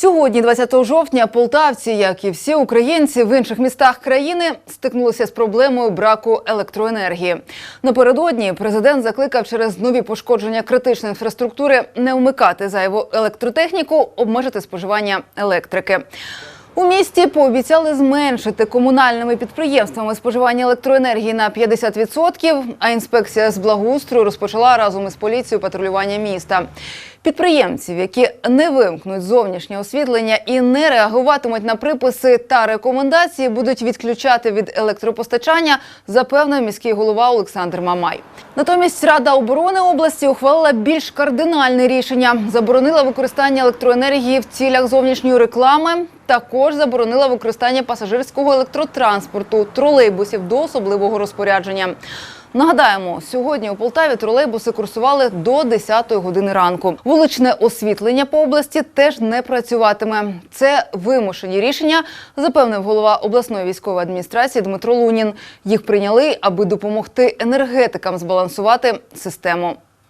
Сьогодні, 20 жовтня, полтавці, як і всі українці в інших містах країни, стикнулися з проблемою браку електроенергії. Напередодні президент закликав через нові пошкодження критичної інфраструктури не вмикати зайву електротехніку, обмежити споживання електрики. У місті пообіцяли зменшити комунальними підприємствами споживання електроенергії на 50%, а інспекція з благоустрою розпочала разом із поліцією патрулювання міста. Підприємців, які не вимкнуть зовнішнє освітлення і не реагуватимуть на приписи та рекомендації, будуть відключати від електропостачання, запевнив міський голова Олександр Мамай. Натомість Рада оборони області ухвалила більш кардинальне рішення: заборонила використання електроенергії в цілях зовнішньої реклами. Також заборонила використання пасажирського електротранспорту тролейбусів до особливого розпорядження. Нагадаємо, сьогодні у Полтаві тролейбуси курсували до 10-ї години ранку. Вуличне освітлення по області теж не працюватиме. Це вимушені рішення, запевнив голова обласної військової адміністрації Дмитро Лунін. Їх прийняли, аби допомогти енергетикам збалансувати систему.